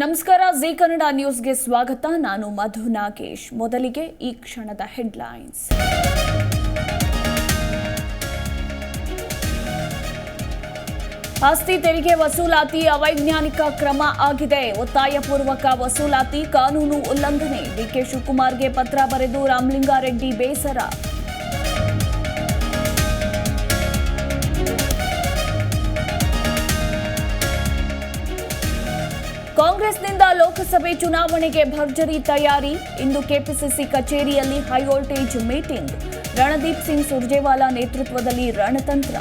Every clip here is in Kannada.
ನಮಸ್ಕಾರ, ಜಿ ಕನ್ನಡ ನ್ಯೂಸ್ಗೆ ಸ್ವಾಗತ. ನಾನು ಮಧು ನಾಗೇಶ್. ಮೊದಲಿಗೆ ಈ ಕ್ಷಣದ ಹೆಡ್ಲೈನ್ಸ್. ಆಸ್ತಿ ತೆರಿಗೆ ವಸೂಲಾತಿ ಅವೈಜ್ಞಾನಿಕ ಕ್ರಮ ಆಗಿದೆ. ಒತ್ತಾಯಪೂರ್ವಕ ವಸೂಲಾತಿ ಕಾನೂನು ಉಲ್ಲಂಘನೆ. ಡಿಕೆ ಶಿವಕುಮಾರ್ಗೆ ಪತ್ರ ಬರೆದು ರಾಮಲಿಂಗಾರೆಡ್ಡಿ ಬೇಸರ. ಕಾಂಗ್ರೆಸ್ನಿಂದ ಲೋಕಸಭೆ ಚುನಾವಣೆಗೆ ಭರ್ಜರಿ ತಯಾರಿ, ಇಂದು ಕೆಪಿಸಿಸಿ ಕಚೇರಿಯಲ್ಲಿ high voltage meeting. Randeep Singh Surjewala ನೇತೃತ್ವದಲ್ಲಿ ರಣತಂತ್ರ.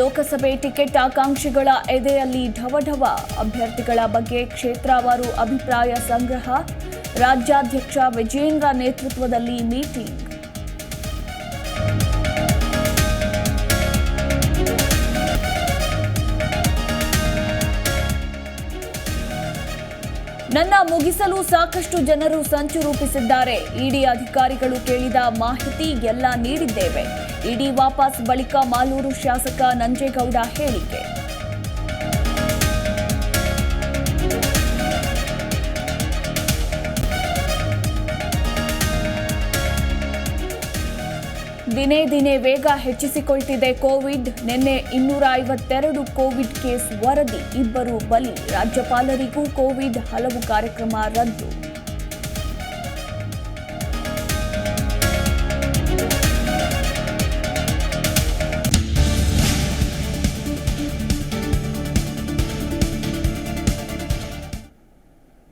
ಲೋಕಸಭೆ ಟಿಕೆಟ್ ಆಕಾಂಕ್ಷಿಗಳ ಎದೆಯಲ್ಲಿ ಢವಢವ. ಅಭ್ಯರ್ಥಿಗಳ ಬಗ್ಗೆ ಕ್ಷೇತ್ರವಾರು ಅಭಿಪ್ರಾಯ ಸಂಗ್ರಹ. ರಾಜ್ಯಾಧ್ಯಕ್ಷ ವಿಜೇಂದ್ರ ನೇತೃತ್ವದಲ್ಲಿ ಮೀಟಿಂಗ್. ನನ್ನ ಮುಗಿಸಲು ಸಾಕಷ್ಟು ಜನರು ಸಂಚು ರೂಪಿಸಿದ್ದಾರೆ. ಇಡಿ ಅಧಿಕಾರಿಗಳು ಕೇಳಿದ ಮಾಹಿತಿ ಎಲ್ಲ ನೀಡಿದ್ದೇವೆ. ಇಡಿ ವಾಪಸ್ ಬಳಿಕ ಮಾಲೂರು ಶಾಸಕ ನಂಜೇಗೌಡ ಹೇಳಿಕೆ. ದಿನೇ ದಿನೇ ವೇಗ ಹೆಚ್ಚಿಸಿಕೊಳ್ತಿದೆ ಕೋವಿಡ್. ನಿನ್ನೆ ಇನ್ನೂರ ಐವತ್ತೆರಡು ಕೋವಿಡ್ ಕೇಸ್ ವರದಿ. ಇಬ್ಬರು ಬಲಿ. ರಾಜ್ಯಪಾಲರಿಗೂ ಕೋವಿಡ್ ಹಲವು ಕಾರ್ಯಕ್ರಮ ರದ್ದು.